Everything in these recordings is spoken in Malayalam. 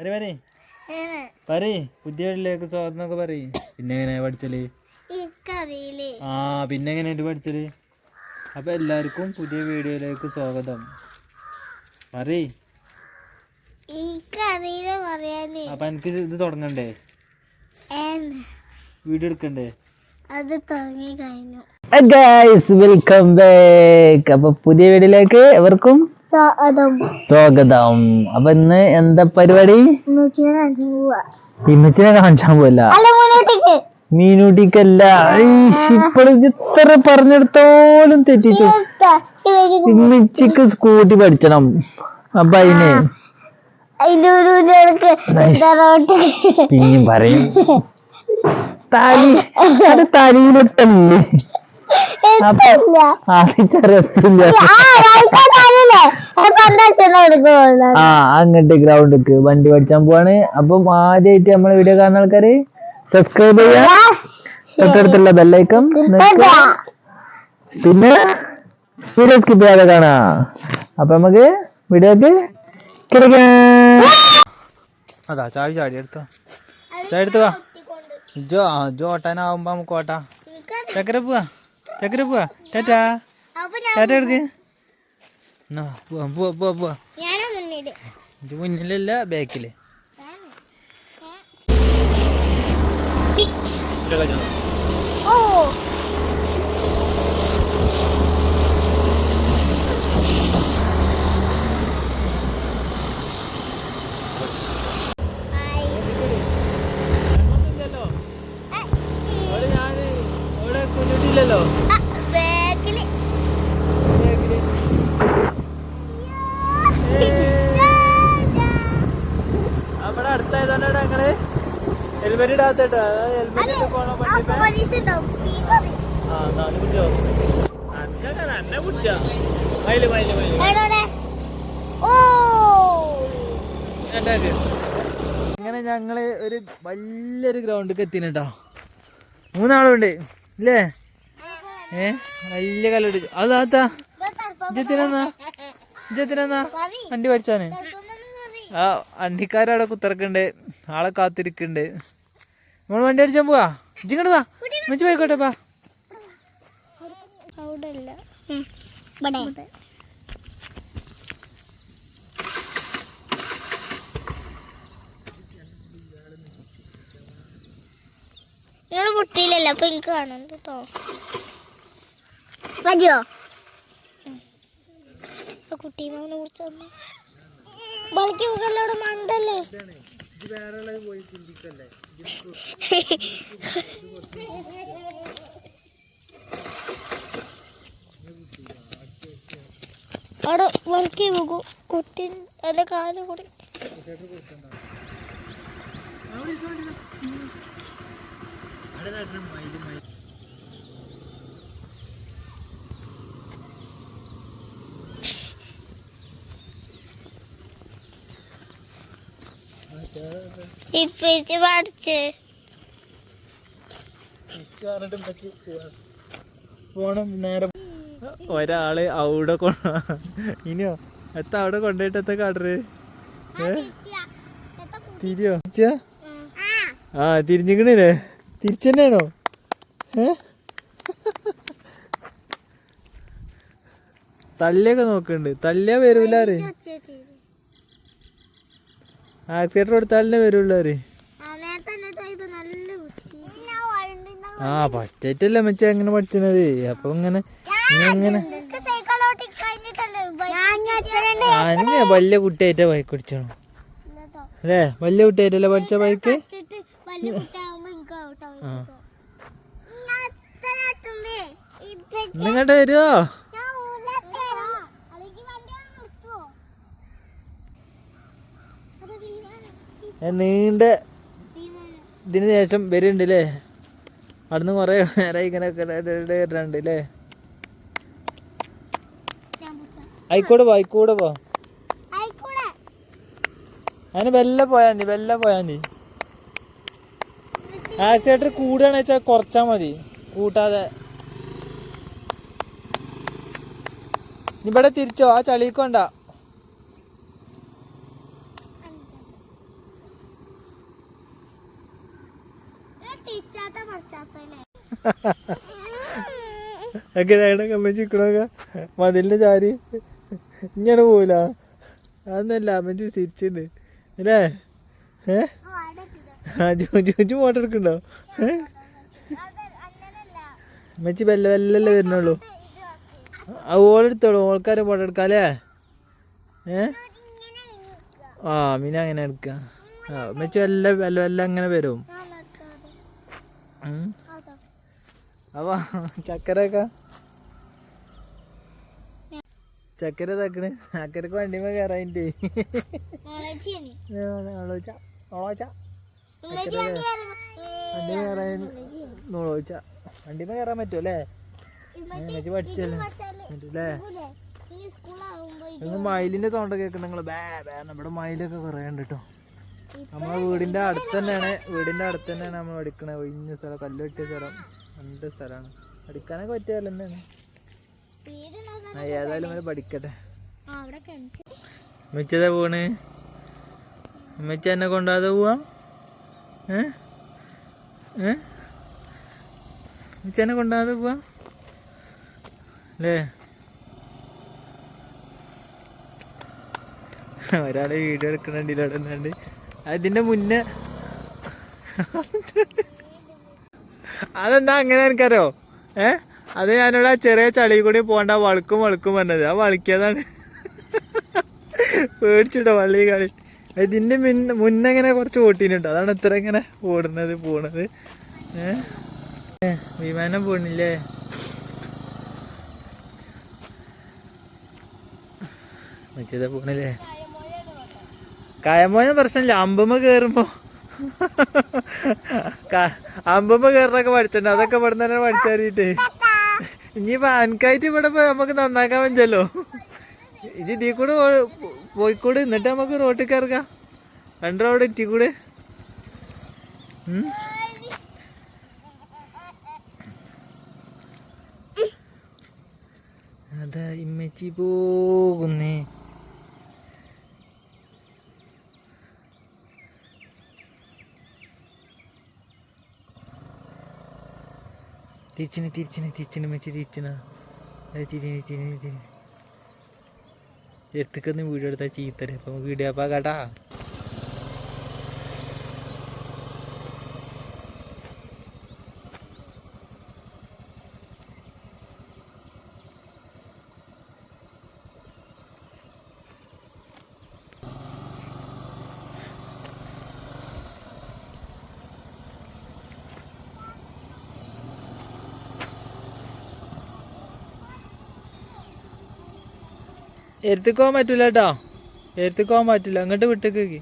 വരി വരി പറി പുതിയ വീട്ടിലേക്ക് സ്വാഗതം എന്നൊക്കെ പറയ് പിന്നെ എങ്ങനെയാ പഠിച്ചൽ ആ പിന്നെ എങ്ങനെയായിട്ട് പഠിച്ചൽ? അപ്പൊ എല്ലാവർക്കും പുതിയ വീഡിയോയിലേക്ക് സ്വാഗതം. പറി അപ്പൊ എനിക്ക് ഇത് തുടങ്ങണ്ടേ. വീഡിയോ എടുക്കണ്ടേ? അത് തുടങ്ങി കഴിഞ്ഞു. ഗൈസ് വെൽക്കം ബാക്ക് അപ്പൊ പുതിയ വീഡിയോയിലേക്ക് എവർക്കും സ്വാഗതം. സ്വാഗതം. അപ്പൊ ഇന്ന് എന്താ പരിപാടി? ഇമ്മച്ചിനെ കാണിച്ചാൻ മുന്നോട്ടേക്ക് മീനൂട്ടിക്കല്ല. ഇപ്പോഴും ഇത്ര പറഞ്ഞെടുത്തോലും തെറ്റിച്ചു ഇമ്മച്ചിക്ക് സ്കൂട്ടി പഠിച്ചണം. അപ്പൊ അതിന്. പിന്നെയും പറയും. തലി അത് തലയിലിട്ടല്ലേ? അപ്പൊ രസമില്ല ആ അങ്ങോട്ട് ഗ്രൗണ്ടിക്ക് വണ്ടി പഠിച്ചാൻ പോവാണ്. അപ്പം ആദ്യമായിട്ട് നമ്മളെ വീഡിയോ കാണുന്ന ആൾക്കാര് സബ്സ്ക്രൈബ് ചെയ്യാ. തൊട്ടടുത്തുള്ള ബെല്ലൈക്കം പിന്നെ വീഡിയോ സ്കിപ്പ് ചെയ്യാതെ കാണാ. അപ്പൊ നമുക്ക് വീഡിയോക്ക് കിടക്കാം. അതാ ചാവി ചാടി എടുത്തോ. ചാടി എടുത്തു വാ. ജോ ആ ജോ ഓട്ടാനാവുമ്പോ നമുക്ക് ഓട്ടാ. ചക്കര പോവാ. ചക്കര പോവാ. ടാറ്റാ ടാറ്റ എടുക്ക്. പോവാ പോവാ പോവാ പോവാ. ഇത് മുന്നിലല്ല ബാക്കിൽ. ഓ. അകത്തോട്ട് അങ്ങനെ ഞങ്ങൾ ഒരു വലിയൊരു ഗ്രൗണ്ടിൽ എത്തിന് കേട്ടോ മൂന്നാളുണ്ട് ഇല്ലേ? ഏ? വലിയ കല്ലുണ്ട്. അതാത്താ ഇജത്തിനെന്നാ ഇജത്തിനെന്നാ വണ്ടി വലിച്ചാന്. ആ വണ്ടിക്കാരവിടെ കുത്തിറക്കുന്നുണ്ട് ആളെ കാത്തിരിക്കുന്നുണ്ട് നമ്മൾ വണ്ടി അടിച്ചാൻ പോവാ. ഇങ്ങോട്ട് വാ. മെച്ച് പോയിക്കോട്ടെ പാ നിങ്ങൾ മുട്ടിയില്ലല്ലോ അപ്പൊ എനിക്ക് കാണും കേട്ടോ മതിയോ? കുട്ടീനെ കുറിച്ച് ഇത് വേറെ ഉള്ളത് പോയി ചിന്തിക്കല്ലേ അവിടെ വലക്കി പോകും കുട്ടി എന്റെ കാൽ കൂടി. അവിടെ മൈൽ മൈൽ ഇപ്പിച്ച് പഠിച്ച്. പോണം നേരെ. ഒരാൾ അവിടെ കൊണ്ട ഇനിയോ? എത്ത അവിടെ കൊണ്ടുപോയിട്ട് എത്ത കാട്ടറ്? തിരിയോ? ആ. തിരിഞ്ഞിക്കണില്ലേ? തിരിച്ചെന്നെയാണോ? ഏ? തള്ളിയൊക്കെ നോക്കണ്ട്. തള്ളിയാ വരൂലാറ് ആക്സിലേറ്റർ കൊടുത്താലേ വരുള്ളൂ ആ പറ്റല്ല മച്ച എങ്ങനെ പഠിച്ചത്. അപ്പൊ ഇങ്ങനെ ഇങ്ങനെ വലിയ കുട്ടിയായിട്ട ബൈക്ക് ഓടിച്ചോണം അല്ലേ? വലിയ കുട്ടിയായിട്ടല്ലേ പഠിച്ച ബൈക്ക് നിങ്ങട്ട് വരുവോ? നീണ്ട ഇതിന് ശേഷം വരുന്നുണ്ട് അല്ലേ അവിടുന്ന് കുറെ നേരം ഇങ്ങനെ വരുന്നുണ്ട് അല്ലേ ആയിക്കോടെ പോ ആയിക്കോട്ടെ പോ. അതിന് വെല്ല പോയാ മതി വെല്ല പോയാ മതി. ആക്സിലേറ്റർ കൂടുകയാണെന്ന് വെച്ചാൽ കുറച്ചാ മതി കൂട്ടാതെ. ഇവിടെ തിരിച്ചോ ആ ചളിക്കൊണ്ട എങ്ങനെയാണ് അമ്മച്ചി നിക്കണോക്ക മതിലിന്റെ ചാരി. ഇങ്ങനെ പോവില്ല. അതൊന്നല്ല അമ്മച്ചി തിരിച്ചുണ്ട്. അല്ലേ? ഏ? ആ ജോജു ഫോട്ടോ എടുക്കണ്ടോ? അമ്മച്ചി വെല്ല വെല്ലല്ലേ വരുന്നുള്ളൂ. ഓളെടുത്തോളൂ ഓൾക്കാരെ ഫോട്ടോ എടുക്കാം അല്ലേ? ഏ. ആ മീന അങ്ങനെ എടുക്കാം. ആ അമ്മച്ചി വല്ല വല്ല വല്ല അങ്ങനെ വരും. അപ്പൊ ചക്കരക്ക ചക്കര തക്കണ്. ചക്കരക്ക് വണ്ടിമേ കയറാന്റെ വണ്ടി കയറാൻ നോളോച്ച വണ്ടിമേ കയറാൻ പറ്റും അല്ലേ? ഉമ്മച്ചി ഉമ്മച്ചി പഠിച്ചല്ലേ? പറ്റൂല്ലേ നിങ്ങൾ മയിലിന്റെ സൗണ്ട് കേൾക്കണം നിങ്ങൾ ബേ ബേ നമ്മുടെ മയിലൊക്കെ കുറേ ഉണ്ട് കേട്ടോ നമ്മളെ വീടിന്റെ അടുത്ത് തന്നെയാണ് വീടിന്റെ അടുത്ത് തന്നെയാണ് നമ്മൾ എടുക്കണേ ഒഴിഞ്ഞ സ്ഥലം കല്ല് കെട്ടിയ സ്ഥലം. രണ്ട് സ്ഥലമാണ്. പഠിക്കാനൊക്കെ പറ്റിയ സ്ഥലം തന്നെയാണ്. ഏതായാലും അവർ പഠിക്കട്ടെ. ഉമ്മച്ചതാ പോണ്? ഉമ്മച്ച എന്നെ കൊണ്ടാതെ പോവാ? ഏ? ഏ? കൊണ്ടാതെ പോവാ? അല്ലേ? ഒരാളെ വീഡിയോ എടുക്കുന്നുണ്ട് അവിടെ നിന്നുണ്ട്. അതിന്റെ മുന്നേ അതെന്താ അങ്ങനെ എനിക്കറിയോ? ഏ? അത് ഞാനിവിടെ ചെറിയ ചളി കൂടി പോകണ്ട വളക്കും വളക്കും പറഞ്ഞത്. ആ വളിക്കതാണ് പേടിച്ചിട്ടോ വള്ളി കളി. ഇതിന്റെ മുന്ന മുന്നെങ്ങനെ കുറച്ച് ഓട്ടീനുണ്ടോ. അതാണ് ഇത്ര ഇങ്ങനെ ഓടുന്നത് പോണത്. ഏ? വിമാനം പോണില്ലേ? മറ്റേതാ പോണില്ലേ? കായമോയ പ്രശ്നമില്ല. അമ്പമ്മ കേറുമ്പോ. ക- അമ്പമ്മ കേറണൊക്കെ പഠിച്ചിട്ടുണ്ട്. അതൊക്കെ ഇവിടെ തന്നെ പഠിച്ചറിയിട്ട് ഇനി അനക്കായിട്ട് ഇവിടെ നമുക്ക് നന്നാക്കാൻ പറ്റല്ലോ ഇത് ഇതിൽ കൂടെ പോയിക്കൂടെ. എന്നിട്ട് നമുക്ക് റോട്ടിൽ കയറുക രണ്ട് റോഡ് ഇറ്റി കൂടെ? അതാ ഇമ്മച്ചി പോകുന്നേ. തിരിച്ചിന് തിരിച്ചിന് തിരിച്ചിന് മെച്ചി തിരിച്ചിന. തിരിഞ്ഞ് തിരിഞ്ഞ് തിരിഞ്ഞ്. എടുത്തൊക്കെ വീഡിയോ എടുത്താൽ ചീത്തരെ അപ്പം വീഡിയോ അപ്പം കേട്ടാ എടുത്തേക്ക് പോകാൻ പറ്റൂല കേട്ടോ എടുത്തേക്ക് പോകാൻ പറ്റില്ല അങ്ങോട്ട് വിട്ടേക്ക്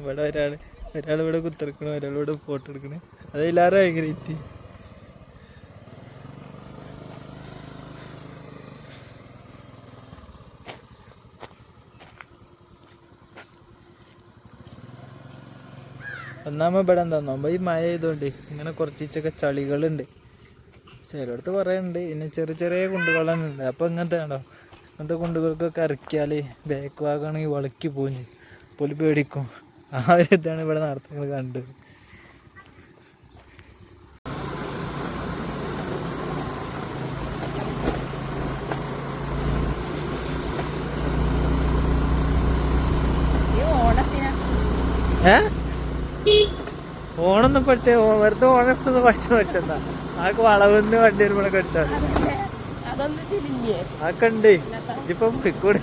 ഇവിടെ ഒരാൾ ഒരാൾ ഇവിടെ കുത്തിറക്കണു ഒരാൾ ഇവിടെ ഫോട്ടോ എടുക്കണേ. എല്ലാവരും ഭയങ്കര ഇറ്റി ഒന്നാമത് ഇവിടെ എന്താന്നോ ഈ മഴ ആയതുകൊണ്ട് ഇങ്ങനെ കുറച്ചൊക്കെ ചളികളുണ്ട്. ചിലയിടത്ത് പറയുന്നുണ്ട് പിന്നെ ചെറിയ ചെറിയ കുണ്ടുകളാണ് അപ്പൊ ഇങ്ങനത്തെ ഉണ്ടോ ഇങ്ങനത്തെ കുണ്ടുകൾക്കൊക്കെ ഇറക്കിയാൽ ബാക്ക് ഭാഗമാണെങ്കിൽ വളക്കി പോകും. പുലി പേടിക്കും. ആ ഒരു ഇതാണ് ഇവിടെ നടത്തുന്നത് കണ്ടത് ഏ? ഓണൊന്നും പഠിച്ച വെറുതെ ഓണം എടുത്തൊന്ന് പഠിച്ചു പഠിച്ചെന്താ ആൾക്ക് വളവെന്ന് വണ്ടി വരുമ്പോഴൊക്കെ അടിച്ചാൽ ആക്കെ ഉണ്ട്. ഇതിപ്പം പോയിക്കൂടെ